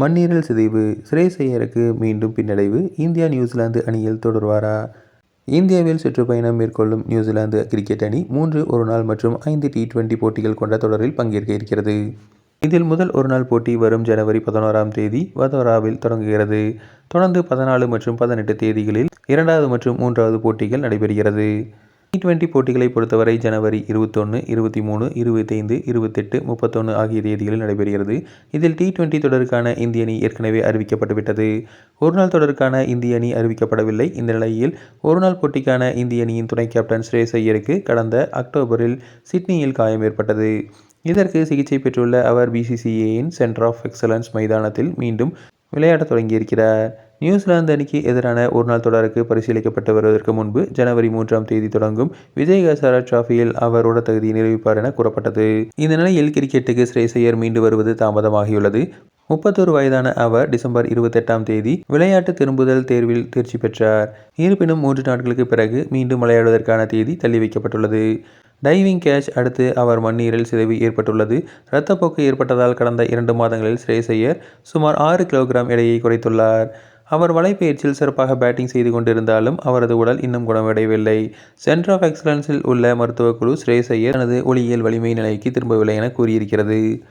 மண்ணீரல் சிதைவு ஸ்ரேயஸ் மீண்டும் பின்னடைவு இந்தியா நியூசிலாந்து அணியில் தொடர்வாரா? இந்தியாவில் சுற்றுப்பயணம் மேற்கொள்ளும் நியூசிலாந்து கிரிக்கெட் அணி மூன்று ஒருநாள் மற்றும் ஐந்து டி டுவெண்டி போட்டிகள் கொண்ட தொடரில் பங்கேற்க இருக்கிறது. இதில் முதல் ஒருநாள் போட்டி வரும் ஜனவரி பதினோராம் தேதி வதோராவில் தொடங்குகிறது. தொடர்ந்து பதினாலு மற்றும் பதினெட்டு தேதிகளில் இரண்டாவது மற்றும் மூன்றாவது போட்டிகள் நடைபெறுகிறது. டி டுவெண்டி போட்டிகளை பொறுத்தவரை ஜனவரி இருபத்தொன்று இருபத்தி மூணு இருபத்தைந்து இருபத்தெட்டு முப்பத்தொன்று ஆகிய தேதிகளில் நடைபெறுகிறது. இதில் டி டுவெண்டி தொடருக்கான இந்திய அணி ஏற்கனவே அறிவிக்கப்பட்டுவிட்டது ஒருநாள் தொடருக்கான இந்திய அணி அறிவிக்கப்படவில்லை. இந்த நிலையில் ஒருநாள் போட்டிக்கான இந்திய அணியின் துணை கேப்டன் ஸ்ரேஸ் ஐயருக்கு கடந்த அக்டோபரில் சிட்னியில் காயம் ஏற்பட்டது. இதற்கு சிகிச்சை பெற்றுள்ள அவர் பிசிசிஐயின் சென்டர் ஆஃப் எக்ஸலன்ஸ் மைதானத்தில் மீண்டும் விளையாடத் தொடங்கியிருக்கிறார். நியூசிலாந்து அணிக்கு எதிரான ஒருநாள் தொடருக்கு பரிசீலிக்கப்பட்டு வருவதற்கு முன்பு ஜனவரி மூன்றாம் தேதி தொடங்கும் விஜய் ஹசாரா டிராஃபியில் அவர் உடற்தகுதியை நிரூபிப்பார் என கூறப்பட்டது. இந்த நிலையில் கிரிக்கெட்டுக்கு ஸ்ரேசையர் மீண்டு வருவது தாமதமாகியுள்ளது. முப்பத்தொரு வயதான அவர் டிசம்பர் இருபத்தெட்டாம் தேதி விளையாட்டு திரும்புதல் தேர்வில் தேர்ச்சி பெற்றார். இருப்பினும் மூன்று நாட்களுக்கு பிறகு மீண்டும் விளையாடுவதற்கான தேதி தள்ளி வைக்கப்பட்டுள்ளது. டைவிங் கேட்ச் அடுத்து அவர் மண்ணீரில் சிதைவு ஏற்பட்டுள்ளது. இரத்தப்போக்கு ஏற்பட்டதால் கடந்த இரண்டு மாதங்களில் ஸ்ரேசையர் சுமார் ஆறு கிலோகிராம் எடையை குறைத்துள்ளார். அவர் வலைப்பயிற்சியில் சிறப்பாக பேட்டிங் செய்து கொண்டிருந்தாலும் அவரது உடல் இன்னும் குணமடையவில்லை. சென்டர் ஆஃப் எக்ஸலன்ஸில் உள்ள மருத்துவக் குழு ஸ்ரேசையர் தனது ஒளியியல் வலிமை நிலைக்கு திரும்பவில்லை என கூறியிருக்கிறது.